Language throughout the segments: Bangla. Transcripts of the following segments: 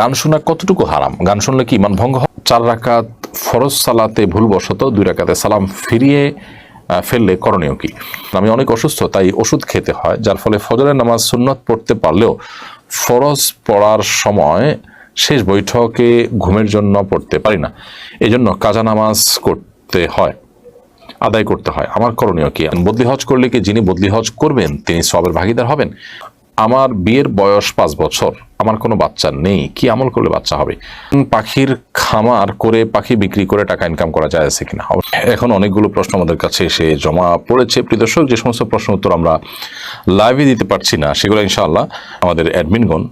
গান শোনা কতটুকু হারাম? গান শুনলে কি ইমান ভঙ্গ চার রাকাত ফরজ সালাতে ভুলবশত দুই রাকাতে সালাম ফিরিয়ে ফেললে করণীয় কি? আমি অনেক অসুস্থ, তাই ওষুধ খেতে হয়, যার ফলে ফজরের নামাজ সুন্নত পড়তে পারলেও ফরজ পড়ার সময় শেষ বৈঠকে ঘুমের জন্য পড়তে পারি না। এজন্য কাজা নামাজ করতে হয়, আদায় করতে হয়। আমার করণীয় কি? বদলি হজ করলে কি যিনি বদলি হজ করবেন, তিনি সবের ভাগিদার হবেন? আমার বিয়ের বয়স পাঁচ বছর, আমার কোনো বাচ্চা নেই, কি আমল করলে বাচ্চা হবে? পাখির খামার করে পাখি বিক্রি করে টাকা ইনকাম করা যায় আছে কিনা? এখন অনেকগুলো প্রশ্ন আমাদের কাছে এসে জমা পড়েছে। প্রিয় দর্শক, যে সমস্ত প্রশ্ন উত্তর আমরা লাইভে দিতে পারছি না, সেগুলো ইনশাআল্লাহ আমাদের অ্যাডমিনগণ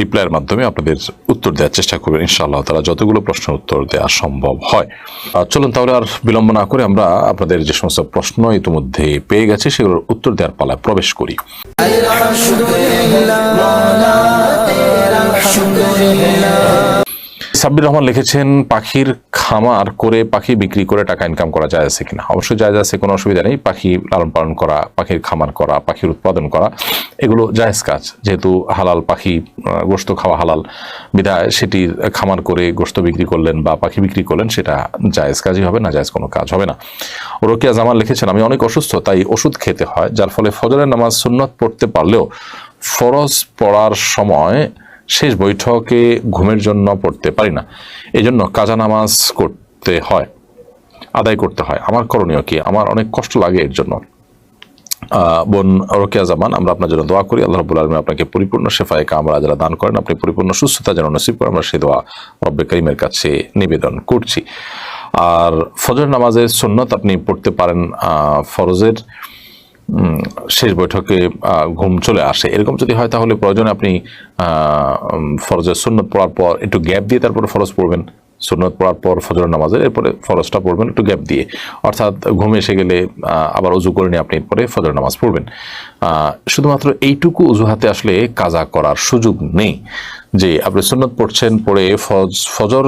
রিপ্লাইয়ের মাধ্যমে আপনাদের উত্তর দেওয়ার চেষ্টা করবেন ইনশাআল্লাহ তারা যতগুলো প্রশ্ন উত্তর দেওয়া সম্ভব হয় আর চলুন তাহলে আর বিলম্ব না করে আমরা আপনাদের যে সমস্ত প্রশ্ন ইতিমধ্যে পেয়ে গেছে সেগুলোর উত্তর দেওয়ার পালায় প্রবেশ করি সাব্বির রহমান লিখেছেন, পাখির খামার করে পাখি বিক্রি করে টাকা ইনকাম করা যায় আছে কিনা? অবশ্যই জায়জ আছে, কোনো অসুবিধা নেই। পাখি লালন পালন করা, পাখির খামার করা, পাখির উৎপাদন করা, এগুলো জায়েজ কাজ। যেহেতু হালাল পাখি গোস্ত খাওয়া হালাল, বিধায় সেটি খামার করে গোস্ত বিক্রি করলেন বা পাখি বিক্রি করলেন, সেটা জায়েজ কাজই হবে, না জায়েজ কোনো কাজ হবে না। রোকিয়া জামান লিখেছেন, আমি অনেক অসুস্থ, তাই ওষুধ খেতে হয়, যার ফলে ফজরের নামাজ সুন্নত পড়তে পারলেও ফরজ পড়ার সময় শেষ বৈঠকে ঘুমের জন্য পড়তে পারি না। এজন্য কাজা নামাজ করতে হয়, আদায় করতে হয়। আমার করণীয় কি? আমার অনেক কষ্ট লাগে এর জন্য। বোন রোকেয়া জামান, আমরা আপনার জন্য দোয়া করি। আল্লাহ রবুল আলমী আপনাকে পরিপূর্ণ শেফায় কামরা যারা দান করেন, আপনি পরিপূর্ণ সুস্থতা যেন নসিব করেন। আমরা সেই দোয়া রব্বে করিমের কাছে নিবেদন করছি। আর ফজর নামাজের সুন্নত আপনি পড়তে পারেন ফরজের। শেষ বৈঠকে ঘুম চলে আসে। এরকম যদি হয় তাহলে প্রয়োজনে আপনি ফরজের সুন্নত পড়ার পর একটু গ্যাপ দিয়ে তারপরে ফরজ পড়বেন। সুন্নত পড়ার পর ফজর নামাজের, এরপরে ফরজটা পড়বেন একটু গ্যাপ দিয়ে। অর্থাৎ ঘুমে এসে গেলে আবার উজু করে নিয়ে আপনি পরে ফজর নামাজ পড়বেন। শুধুমাত্র এইটুকু অজুহাতে আসলে কাজা করার সুযোগ নেই। যে আপনি সুন্নত পড়ছেন, পড়ে ফজ ফজর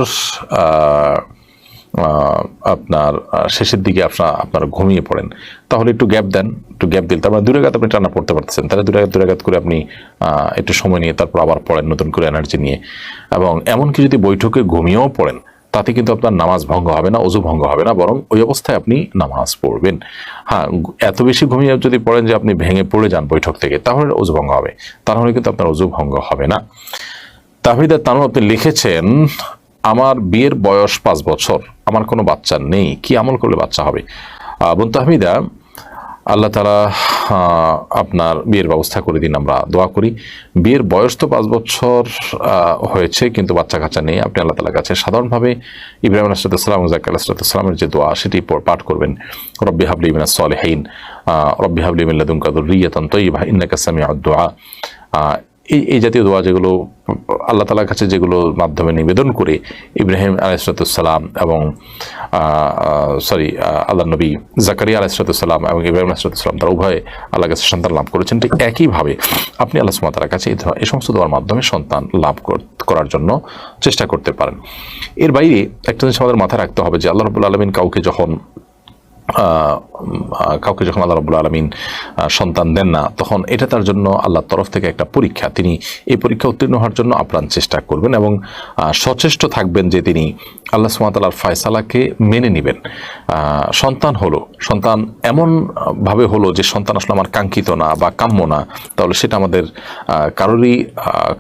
আপনার শেষের দিকে আপনার, আপনারা ঘুমিয়ে পড়েন। তাহলে একটু গ্যাপ দেন, একটু গ্যাপ দিন তারপর দূরে আপনি টানা পড়তে পারতেছেন। তাহলে দূরে দূরে করে আপনি একটু সময় নিয়ে তারপর আবার পড়েন নতুন করে এনার্জি নিয়ে। এবং এমনকি যদি বৈঠকে ঘুমিয়েও পড়েন, তাতে কিন্তু আপনার নামাজ ভঙ্গ হবে না, অজু ভঙ্গ হবে না, বরং ওই অবস্থায় আপনি নামাজ পড়বেন। হ্যাঁ এত বেশি ঘুমিয়ে যদি পড়েন যে আপনি ভেঙে পড়ে যান বৈঠক থেকে, তাহলে অজু ভঙ্গ হবে। তাহলে কিন্তু আপনার অজু ভঙ্গ হবে না। তাহিদা তানু আপনি লিখেছেন আমার বিয়ের বয়স পাঁচ বছর আমার কোনো বাচ্চা নেই কি আমল করলে বাচ্চা হবে? বোন তাহমিদা আল্লাহ তালা আপনার বিয়ের ব্যবস্থা করে দিন আমরা দোয়া করি। বিয়ের বয়স তো পাঁচ বছর হয়েছে কিন্তু বাচ্চা কাচ্চা নেই। আপনি আল্লাহ তালার কাছে সাধারণভাবে ইব্রাহিম আলাইসালাম জাক আলাহিসামের যে দোয়া সেটি পাঠ করবেন। রব্বি হাবলি মিনা সলেহীন রব্বি হাবলি মিল্লাদুম কাদুর রিয়াতন তৈবা ইন্নাকা সামিয়া দোয়া। আহ, এই এই জাতীয় দোয়া যেগুলো আল্লাহ তালার কাছে যেগুলো মাধ্যমে নিবেদন করে ইব্রাহিম আলাইসালাম এবং সরি আল্লাহ নবী জাকারিয়া আলাইসালাম এবং ইব্রাহিম আলাইসালাম তারা উভয়ে আল্লাহ কাছে সন্তান লাভ করেছেন, ঠিক একইভাবে আপনি আল্লাহ সুমাতার কাছে এই এই সমস্ত দোয়ার মাধ্যমে সন্তান লাভ কর- করার জন্য চেষ্টা করতে পারেন। এর বাইরে একটা জিনিস আমাদের মাথায় রাখতে হবে যে আল্লাহ রবুল্লা আলমিন কাউকে যখন কাউকে যখন আল্লাহ রবুল্লা আলমিন সন্তান দেন না, তখন এটা তার জন্য আল্লাহর তরফ থেকে একটা পরীক্ষা। তিনি এই পরীক্ষা উত্তীর্ণ হওয়ার জন্য আপ্রাণ চেষ্টা করবেন এবং সচেষ্ট থাকবেন যে তিনি আল্লাহ সুমাতালার ফয়সালাকে মেনে নেবেন। সন্তান হলো, সন্তান এমনভাবে হলো যে সন্তান আসলে আমার কাঙ্ক্ষিত না বা কাম্য না, তাহলে সেটা আমাদের কারোরই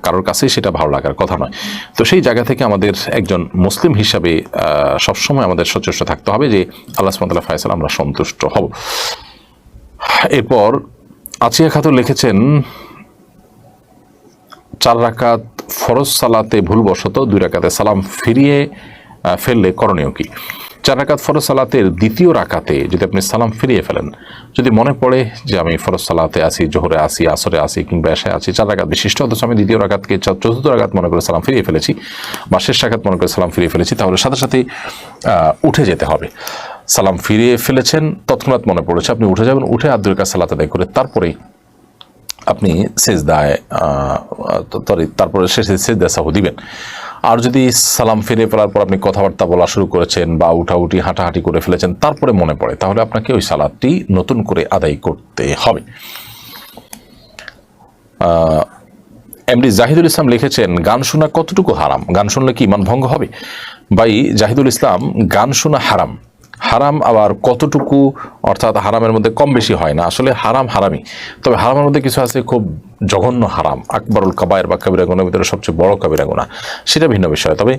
কারোর কাছেই সেটা ভালো লাগার কথা নয়। তো সেই জায়গা থেকে আমাদের একজন মুসলিম হিসাবে সবসময় আমাদের সচেষ্ট থাকতে হবে যে আল্লাহ সুমাতাল্লাহ ফয়সালা আমরা সন্তুষ্ট হব। এরপর আচিয়া খাতুন লিখেছেন, চার রাকাত ফরজ সালাতে ভুলবশত দুই রাকাতে সালাম ফিরিয়ে ফেললে করণীয় কি? চার রাকাত ফরজ সালাতের দ্বিতীয় রাকাতে যদি আপনি সালাম ফিরিয়ে ফেলেন, যদি মনে পড়ে যে আমি ফরজ সালাতে আছি, জোহরে আসি আসরে আসি কিংবা এসায় আছি, চার রাকাত বিশিষ্ট, অথচ আমি দ্বিতীয় রাকাতকে চতুর্থ রাকাত মনে করে সালাম ফিরিয়ে ফেলেছি বা শেষ রাকাত মনে করে সালাম ফিরিয়ে ফেলেছি, তাহলে সাথে সাথে উঠে যেতে হবে। সালাম ফিরিয়ে ফেলেছেন, তৎক্ষণাৎ মনে পড়েছে, আপনি উঠে যাবেন, উঠে আর দুই সালাত আদায় করে তারপরেই আপনি সেজদায় সরি তারপরে শেষে সেজদা সাহু দিবেন। আর যদি সালাম ফিরে ফেলার পর আপনি কথাবার্তা বলা শুরু করেছেন বা উঠাউঠি, হাঁটাহাঁটি করে ফেলেছেন, তারপরে মনে পড়ে, তাহলে আপনাকে ওই সালাদটি নতুন করে আদায় করতে হবে। এমডি জাহিদুল ইসলাম লিখেছেন, গান শোনা কতটুকু হারাম? গান শুনলে কি ইমান ভঙ্গ হবে? ভাই, জাহিদুল ইসলাম, গান শোনা হারাম। হারাম আবার কতটুকু, অর্থাৎ হারামের মধ্যে কম বেশি হয় না। আসলে হারাম হারামই। তবে হারামের মধ্যে কিছু আছে খুব জঘন্য হারাম। আকবরুল কাবায়ের বা কাবিরা গুণের ভিতরে সবচেয়ে বড় কাবিরা গুণা। সেটা ভিন্ন বিষয়। তবে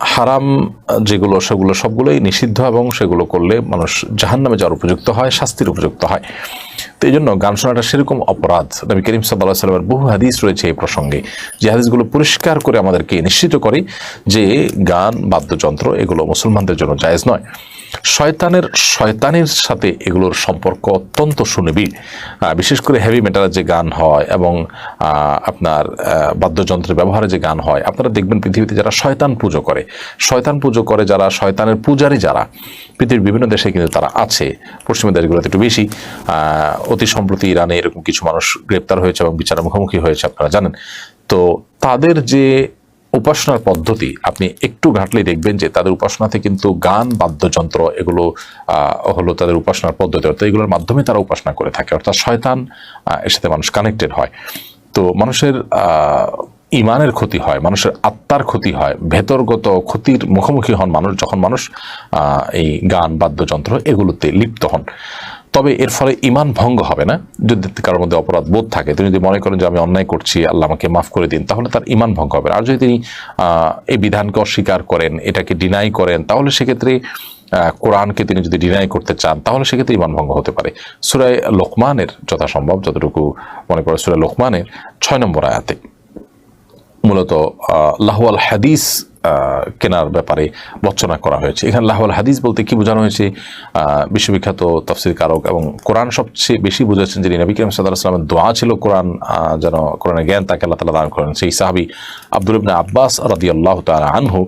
হারাম যেগুলো, সেগুলো সবগুলোই নিষিদ্ধ এবং সেগুলো করলে মানুষ জাহান্নামে যাওয়ার উপযুক্ত হয়, শাস্তির উপযুক্ত হয়। তো এই জন্য গান শোনাটা সেরকম অপরাধ। নবী করিম সাল্লাহ সাল্লামের বহু হাদিস রয়েছে এই প্রসঙ্গে। যে হাদিসগুলো পরিষ্কার করে আমাদেরকে নিশ্চিত করে যে গান, বাদ্যযন্ত্র এগুলো মুসলমানদের জন্য জায়েজ নয়। শয়তানের শয়তানের সাথে এগুলোর সম্পর্ক অত্যন্ত সুনিবিড়। বিশেষ করে হেভি মেটালের যে গান হয় এবং আপনার বাদ্যযন্ত্রের ব্যবহারে যে গান হয়, আপনারা দেখবেন পৃথিবীতে যারা শয়তান পুজো করে, শয়তান পুজো করে যারা, শয়তানের পূজারী যারা, পৃথিবীর বিভিন্ন দেশে কিন্তু তারা আছে পশ্চিমের দেশগুলোতে একটু বেশি অতি সম্প্রতি ইরানে এরকম কিছু মানুষ গ্রেপ্তার হয়েছে এবং বিচারের মুখোমুখি হয়েছে, আপনারা জানেন। তো তাদের যে উপাসনার পদ্ধতি, আপনি একটু ঘাটলেই দেখবেন যে তাদের উপাসনাতে কিন্তু গান, বাদ্যযন্ত্র এগুলো হলো তাদের উপাসনার পদ্ধতি। অর্থাৎ এগুলোর মাধ্যমে তারা উপাসনা করে থাকে। অর্থাৎ শয়তান এর সাথে মানুষ কানেক্টেড হয়। তো মানুষের ইমানের ক্ষতি হয়, মানুষের আত্মার ক্ষতি হয়, ভেতরগত ক্ষতির মুখোমুখি হন মানুষ, যখন মানুষ এই গান, বাদ্যযন্ত্র এগুলোতে লিপ্ত হন। তবে এর ফলে ইমান ভঙ্গ হবে না। যদি কারোর মধ্যে অপরাধ বোধ থাকে, তিনি যদি মনে করেন যে আমি অন্যায় করছি, আল্লাহ আমাকে মাফ করে দিন, তাহলে তার ইমান ভঙ্গ হবে। আর যদি তিনি এই বিধানকে অস্বীকার করেন, এটাকে ডিনাই করেন, তাহলে সেক্ষেত্রে কোরআনকে তিনি যদি ডিনাই করতে চান, তাহলে সেক্ষেত্রে ইমান ভঙ্গ হতে পারে। সুরায় লোকমানের যথাসম্ভব, যতটুকু মনে পড়ে, সুরায় লোকমানের ছয় নম্বর আয়াতে। মূলত লাহওয়াল হাদিস কেনার ব্যাপারে বর্চনা করা হয়েছে। এখানে লাহওয়াল হাদিস বলতে কি বোঝানো হয়েছে? বিশ্ববিখ্যাত তফসির কারক এবং কোরআন সবচেয়ে বেশি বুঝেছেন যিনি নবী করিম সাল্লাহ সাল্লামের দোয়া ছিল কোরআন যেন কোরআনের জ্ঞান তাকে আল্লাহ তালা দান করেন। সেই সাহাবি আব্দুল ইবনে আব্বাস রাদি আল্লাহ তালা আনহু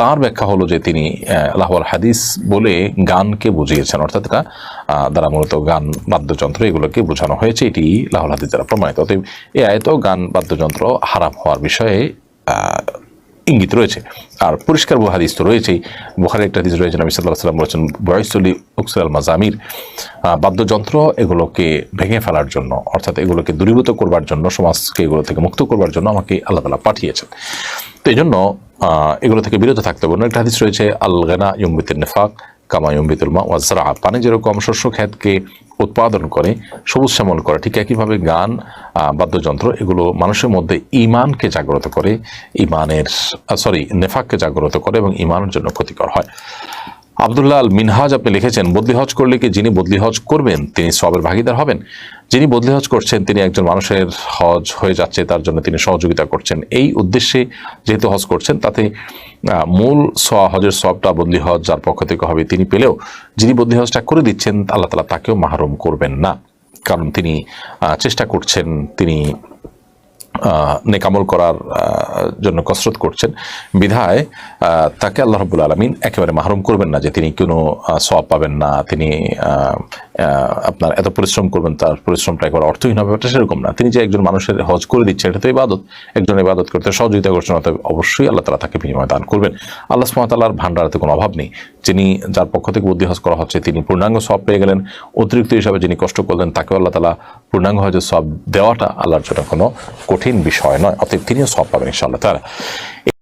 তার ব্যাখ্যা হলো যে তিনি লাহওয়াল হাদিস বলে গানকে বুঝিয়েছেন, অর্থাৎ এটা দ্বারা মূলত গান, বাদ্যযন্ত্র এগুলোকে বোঝানো হয়েছে। এটি লাহুল হাদিস দ্বারা প্রমাণিত। অতএব এই আয়তেও গান, বাদ্যযন্ত্র হারাম হওয়ার বিষয়ে ইঙ্গিত রয়েছে। আর পরিষ্কার হাদিস তো রয়েছেই। বুখারের একটা হাদিস রয়েছে, নবী সাল্লাহ সাল্লাম বলেছেন বয়সলি উকসুল মাজামির। বাদ্যযন্ত্র এগুলোকে ভেঙে ফেলার জন্য, অর্থাৎ এগুলোকে দূরীভূত করবার জন্য, সমাজকে এগুলো থেকে মুক্ত করবার জন্য আমাকে আল্লাহ তালা পাঠিয়েছেন। তো এই জন্য এগুলো থেকে বিরত থাকতে হবে। অন্য একটা হাদিস রয়েছে আল গেনা ইয়ম্বিতির নেফাক কামা ইয়ম্বিতুল মা ওয়াজরা পানি যেরকম শস্য খ্যাতকে উৎপাদন করে, সবুজ শ্যামল করে, ঠিক একইভাবে গান বাদ্যযন্ত্র, এগুলো মানুষের মধ্যে ইমানকে জাগ্রত করে ইমানের সরি, নেফাককে জাগ্রত করে এবং ইমানের জন্য ক্ষতিকর হয়। আবদুল্লাহ আল মিনহাজ আপনি লিখেছেন, বদলি হজ করলে কি যিনি বদলি হজ করবেন, তিনি সবের ভাগিদার হবেন? যিনি বদলি হজ করছেন, তিনি একজন মানুষের হজ হয়ে যাচ্ছে, তার জন্য তিনি সহযোগিতা করছেন। এই উদ্দেশ্যে যেহেতু হজ করছেন, তাতে মূল সোয়া, হজের সবটা বদলি হজ, যার পক্ষ থেকে হবে, তিনি পেলেও যিনি বদলি হজটা করে দিচ্ছেন, আল্লাহ তালা তাকেও মাহরুম করবেন না। কারণ তিনি চেষ্টা করছেন, তিনি নেকামল করার জন্য কসরত করছেন। বিধায় তাকে আল্লাহ রবুল আলমিন একেবারে মাহরুম করবেন না যে তিনি কোনো সব পাবেন না। তিনি আপনার এত পরিশ্রম করবেন, তার পরিশ্রমটা একবার অর্থহীন হবে ব্যাপারটা সেরকম না। তিনি যে একজন মানুষের হজ করে দিচ্ছেন এটা তো ইবাদত। একজন ইবাদত করতে সহযোগিতা করছেন অতএব অবশ্যই আল্লাহ তালা তাকে বিনিময় দান করবেন। আল্লাহ সুমতাল্লাহর ভান্ডারাতে কোনো অভাব নেই। যিনি যার পক্ষ থেকে বুদ্ধি হজ করা হচ্ছে, তিনি পূর্ণাঙ্গ সব পেয়ে গেলেন। অতিরিক্ত হিসাবে যিনি কষ্ট করলেন, তাকেও আল্লাহ তালা পূর্ণাঙ্গ হজের সব দেওয়াটা আল্লাহর জন্য কোনো কঠিন বিষয় নয়, অতএব তিনিও সব পাবেন ইনশাআল্লাহ তারা